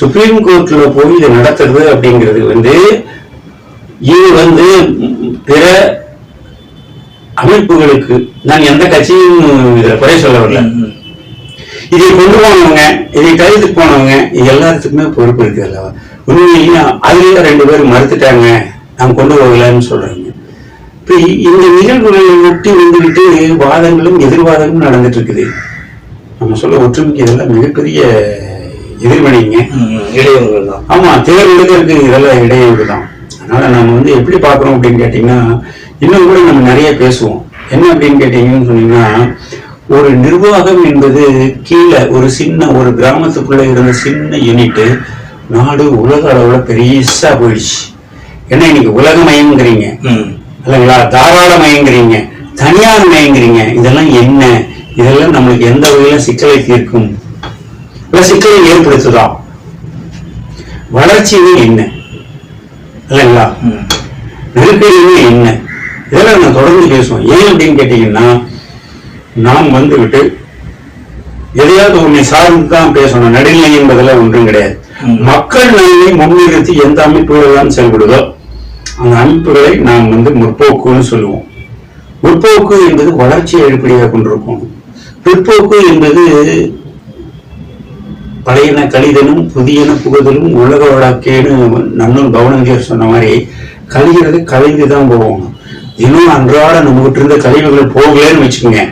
Supreme கோர்ட்ல போய் இதை நடத்துறது அப்படிங்கிறது வந்து இது வந்து பிற அமைப்புகளுக்கு நான் எந்த கட்சியும் இதுல குறை சொல்ல வரல. இதை கொண்டு போனவங்க இதை கைதுக்கு போனவங்க இது எல்லாத்துக்குமே பொறுப்பு இருக்கு அல்லவா? உண்மையிலேயே அதுலயே ரெண்டு பேரும் மறுத்துட்டாங்க நாம் கொண்டு போகலன்னு சொல்றாங்க. இப்ப இந்த நிகழ்வுகளை ஒட்டி வந்துகிட்டு வாதங்களும் எதிர்வாதங்களும் நடந்துட்டு இருக்குது. நம்ம சொல்ல ஒற்றுமைக்கு இதெல்லாம் மிகப்பெரிய எதிர்மனைங்க ம். இடையூறுகள் தான் ஆமா தேர்தலுக்கு இதெல்லாம் இடையூறு தான் அதனால நம்ம வந்து எப்படி பார்க்கறோம் அப்படின்னு கேட்டீங்கன்னா இன்னும் கூட நம்ம நிறைய பேசுவோம். என்ன அப்படின்னு கேட்டீங்கன்னு சொன்னீங்கன்னா ஒரு நிர்வாகம் என்பது கீழே ஒரு சின்ன ஒரு கிராமத்துக்குள்ள இருந்த சின்ன யூனிட் நாடு உலக அளவுல பெருசா போயிடுச்சு. ஏன்னா இன்னைக்கு உலகமயங்கிறீங்க. இல்லைங்களா? தாராளமயங்கிறீங்க தனியார் மயங்கிறீங்க. இதெல்லாம் என்ன? இதெல்லாம் நம்மளுக்கு எந்த வகையில சிக்கலை தீர்க்கும்? இல்ல சிக்கலை ஏற்படுத்துதா? வளர்ச்சியே என்ன? இல்லைங்களா? ம். நெருக்கடியுமே என்ன? இதெல்லாம் நான் தொடர்ந்து பேசுவோம். ஏன் அப்படின்னு கேட்டீங்கன்னா நாம் வந்துவிட்டு எதையாவது ஒன்றை சார்ந்து தான் பேசணும். நடுநிலை என்பதெல்லாம் ஒன்றும் கிடையாது. மக்கள் நலனை முன்னிறுத்தி எந்த அமைப்புகள் செயல்படுதோ அந்த அமைப்புகளை நாம் வந்து முற்போக்குன்னு சொல்லுவோம். முற்போக்கு என்பது வளர்ச்சியை அடிப்படையாக கொண்டிருக்கும். பிற்போக்கு என்பது பழையன கழிதலும் புதியன புகுதலும் உலக வழக்கேன்னு நன்னூல் பவனந்தியர் சொன்ன மாதிரி கழிகிறது கழிந்து தான் போகணும் இன்னும் அன்றாட நம்மகிட்ட இருந்த கழிவுகள் போகலன்னு வச்சுக்கோங்க.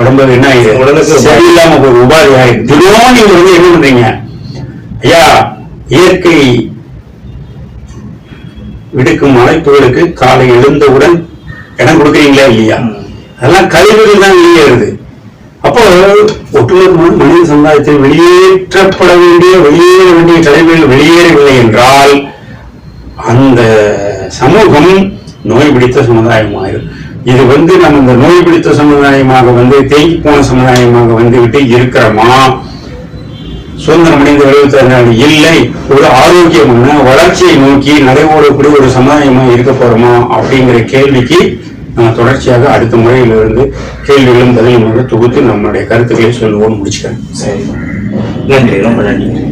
உடம்பு என்ன ஆயிடுது? உடலுக்கு சரியில்லாம ஒரு உபாதி ஆயிடுது. தினம் நீங்க வந்து என்ன பண்றீங்க? ஐயா இயற்கை விடுக்கும் அழைப்புகளுக்கு காலை எழுந்தவுடன் இடம் கொடுக்குறீங்களா இல்லையா. அதெல்லாம் கழிவுகள் தான் வெளியேறுது. அப்போ ஒட்டுமொத்த மனித சமுதாயத்தில் வெளியேற்றப்பட வேண்டிய வெளியேற வேண்டிய தலைவர்கள் வெளியேறவில்லை என்றால் அந்த சமூகம் நோய் பிடித்த சமுதாயமாயிரும். இது வந்து நம்ம இந்த நோய் பிடித்த சமுதாயமாக வந்து தேங்கி போன சமுதாயமாக வந்து விட்டு இருக்கிறோமா? சுதந்திரம் அடைந்த எழுபத்தாறு நாடு இல்லை. ஒரு ஆரோக்கியமான வளர்ச்சியை நோக்கி நடைபோடக்கூடிய ஒரு சமுதாயமா இருக்க போறோமா அப்படிங்கிற கேள்விக்கு நான் தொடர்ச்சியாக அடுத்த முறையிலிருந்து கேள்விகளும் பதிலும் தொகுத்து நம்மளுடைய கருத்துக்களை சொல்லுவோம் முடிச்சுக்கிறேன். சரி. நன்றி. ரொம்ப நன்றி.